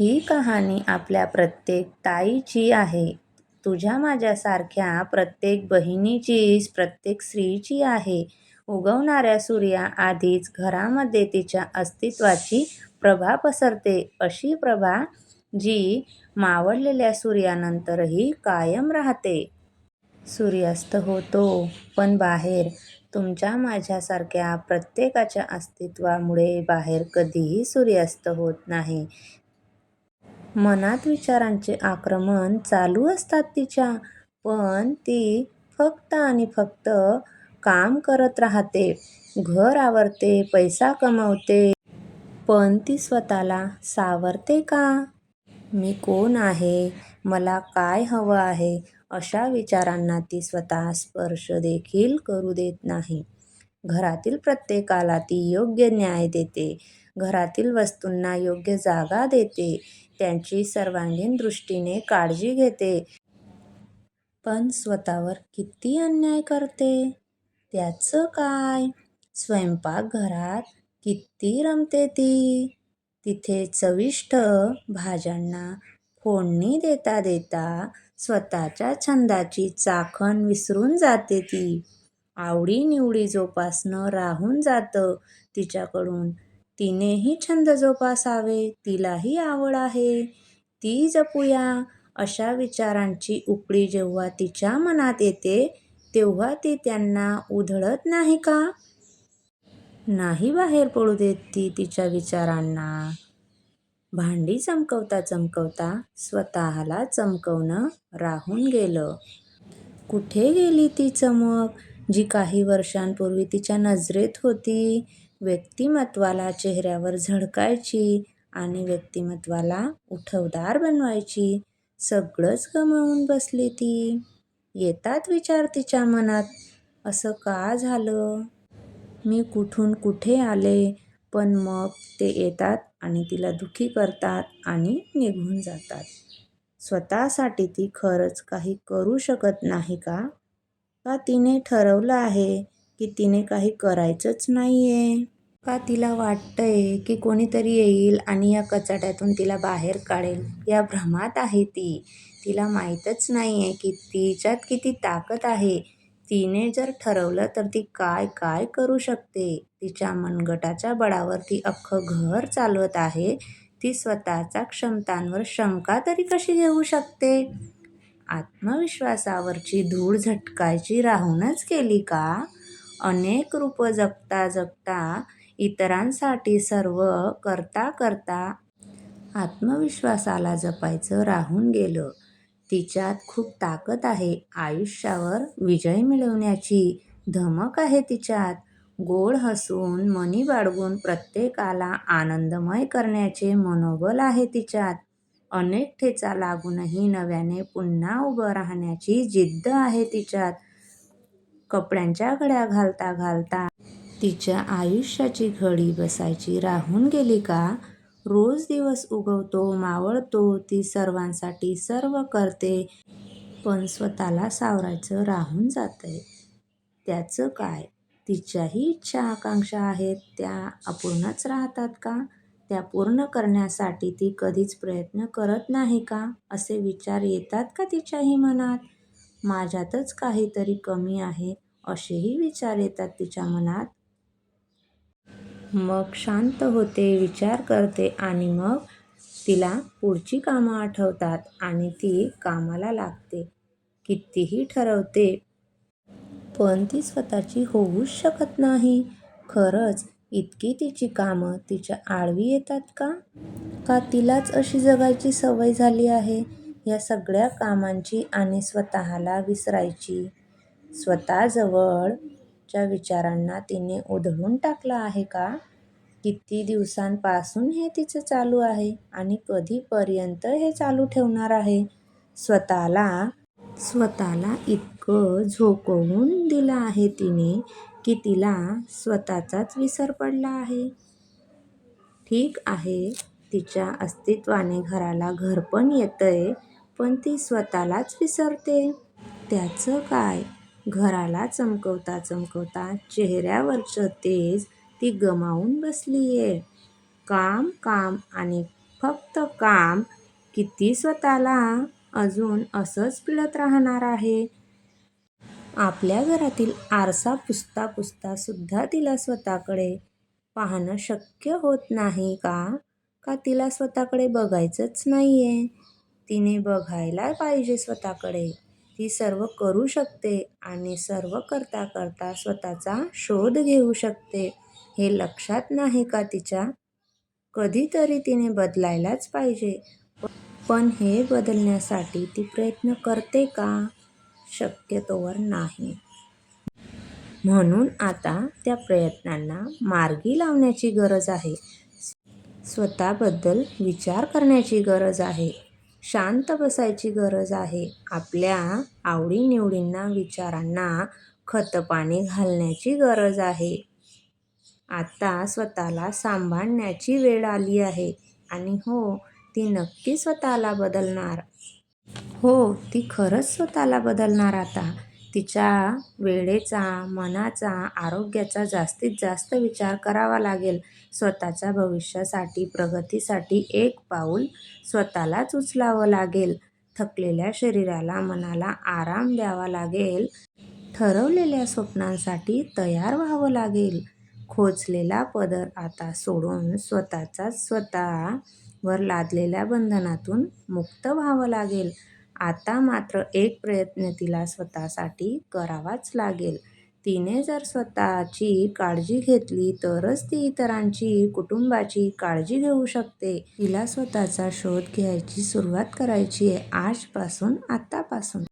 ही कहाणी आपल्या प्रत्येक ताईची आहे. तुझ्या माझ्यासारख्या प्रत्येक बहिणीचीच, प्रत्येक स्त्रीची आहे. उगवणाऱ्या सूर्याआधीच घरामध्ये तिच्या अस्तित्वाची प्रभा पसरते. अशी प्रभा जी मावळलेल्या सूर्यानंतरही कायम राहते. सूर्यास्त होतो, पण बाहेर? तुमच्या माझ्यासारख्या प्रत्येकाच्या अस्तित्वामुळे बाहेर कधीही सूर्यास्त होत नाही. मनात विचारांचे आक्रमण चालू असतात तिच्या. पण ती फक्त आणि फक्त काम करत राहते. घर आवरते, पैसा कमवते. पण ती स्वतःला सावरते का? मी कोण आहे? मला काय हवं आहे? अशा विचारांना ती स्वतः स्पर्श देखील करू देत नाही. घरातील प्रत्येकाला ती योग्य न्याय देते. घरातील वस्तूंना योग्य जागा देते. त्यांची सर्वांगीण दृष्टीने काळजी घेते. पण स्वतःवर किती अन्याय करते? त्याचं काय? स्वयंपाकघरात किती रमते ती? तिथे चविष्ट भाज्यांना फोडणी देता देता स्वतःच्या छंदाची चाखण विसरून जाते ती. आवडीनिवडी जोपासणं राहून जातं तिच्याकडून. तिनेही छंद जोपासावे, तिलाही आवड आहे, ती जपूया, अशा विचारांची उकळी जेव्हा तिच्या मनात येते, तेव्हा ती त्यांना उधळत नाही का? नाही बाहेर पडू देत ती तिच्या विचारांना. भांडी चमकवता चमकवता स्वतःला चमकवणं राहून गेलं. कुठे गेली ती चमक, जी काही वर्षांपूर्वी तिच्या नजरेत होती? व्यक्तिमत्वाला चेहऱ्यावर झळकायची आणि व्यक्तिमत्वाला उठवदार बनवायची. सगळंच गमावून बसली ती. येतात विचार तिच्या मनात, असं का झालं? मी कुठून कुठे आले? पण मग ते येतात आणि तिला दुःखी करतात आणि निघून जातात. स्वतःसाठी ती खरंच काही करू शकत नाही का? का तिने ठरवलं आहे की तिने काही करायचंच नाही आहे का तिला वाटतंय की कोणीतरी येईल आणि या कचाट्यातून तिला बाहेर काढेल, या भ्रमात आहे ती? तिला माहीतच नाही आहे की तिच्यात किती ताकद आहे. तिने जर ठरवलं तर ती काय काय करू शकते. तिच्या मनगटाच्या बळावर ती अख्खं घर चालवत आहे. ती स्वतःच्या क्षमतांवर शंका तरी कशी घेऊ शकते? आत्मविश्वासावरची धूळ झटकायची राहूनच गेली का? अनेक रूपं जगता जगता, इतरांसाठी सर्व करता करता आत्मविश्वासाला जपायचं राहून गेलं. तिच्यात खूप ताकद आहे. आयुष्यावर विजय मिळवण्याची धमक आहे तिच्यात. गोड हसून, मनी बाळगून प्रत्येकाला आनंदमय करण्याचे मनोबल आहे तिच्यात. अनेक ठेचा लागूनही नव्याने पुन्हा उभं राहण्याची जिद्द आहे तिच्यात. कपड्यांच्या घड्या घालता घालता तिच्या आयुष्याची घडी बसायची राहून गेली का? रोज दिवस उगवतो, मावळतो, ती सर्वांसाठी सर्व करते, पण स्वतःला सावरायचं राहून जातंय. त्याचं काय? तिच्याही इच्छा आकांक्षा आहेत त्या अपूर्णच राहतात का? त्या पूर्ण करण्यासाठी ती कधीच प्रयत्न करत नाही का? असे विचार येतात का तिच्याही मनात? माझ्यातच काहीतरी कमी आहे, असेही विचार येतात तिच्या मनात. मग शांत होते, विचार करते आणि मग तिला पुढची कामं आठवतात आणि ती कामाला लागते. कितीही ठरवते, पण ती स्वतःची होऊच शकत नाही. खरंच इतकी तिची कामं तिच्या आळवी येतात का? का तिलाच अशी जगायची सवय झाली आहे, या सगळ्या कामांची आणि स्वतःला विसरायची? स्वतःजवळच्या विचारांना तिने उधळून टाकलं आहे का? किती दिवसांपासून हे तिचं चालू आहे आणि कधीपर्यंत हे चालू ठेवणार आहे? स्वतःला स्वतःला इतकं झोकवून दिलं आहे तिने की तिला स्वतःचाच विसर पडला आहे. ठीक आहे, तिच्या अस्तित्वाने घराला घरपण येतंय, पण ती स्वतःलाच विसरते. त्याचं काय? घराला चमकवता चमकवता चेहऱ्यावरचं तेज ती गमावून बसलीये. काम काम आणि फक्त काम किती स्वतःला अजून असंच पिळत राहणार आहे? आपल्या घरातील आरसा पुसता पुसता सुद्धा तिला स्वतःकडे पाहणं शक्य होत नाही का? का तिला स्वतःकडे बघायचंच नाही आहे तिने बघायला पाहिजे स्वतःकडे. ती सर्व करू शकते आणि सर्व करता करता स्वतःचा शोध घेऊ शकते हे लक्षात नाही का तिच्या? कधीतरी तिने बदलायलाच पाहिजे. पण हे बदलण्यासाठी ती प्रयत्न करते का? शक्यतोवर नाही. म्हणून आता त्या प्रयत्नांना मार्गी लावण्याची गरज आहे. स्वतःबद्दल विचार करण्याची गरज आहे. शांत बसायची गरज आहे. आपल्या आवडीनिवडींना, विचारांना खतपाणी घालण्याची गरज आहे. आता स्वतःला सांभाळण्याची वेळ आली आहे. आणि हो, ती नक्की स्वतःला बदलणार. हो, ती खरंच स्वतःला बदलणार आता. तिच्या वेळेचा, मनाचा, आरोग्याचा जास्तीत जास्त विचार करावा लागेल. स्वतःच्या भविष्यासाठी, प्रगतीसाठी एक पाऊल स्वतःलाच उचलावं लागेल. थकलेल्या शरीराला, मनाला आराम द्यावा लागेल. ठरवलेल्या स्वप्नांसाठी तयार व्हावं लागेल. खोचलेला पदर आता सोडून स्वतःचाच स्वतः वर लादलेल्या बंधनातून मुक्त व्हावं लागेल. आता मात्र एक प्रयत्न तिला स्वतःसाठी करावाच लागेल. तिने जर स्वतःची काळजी घेतली तरच ती इतरांची, कुटुंबाची काळजी घेऊ शकते. तिला स्वतःचा शोध घ्यायची सुरुवात करायचीय आजपासून, आत्तापासून.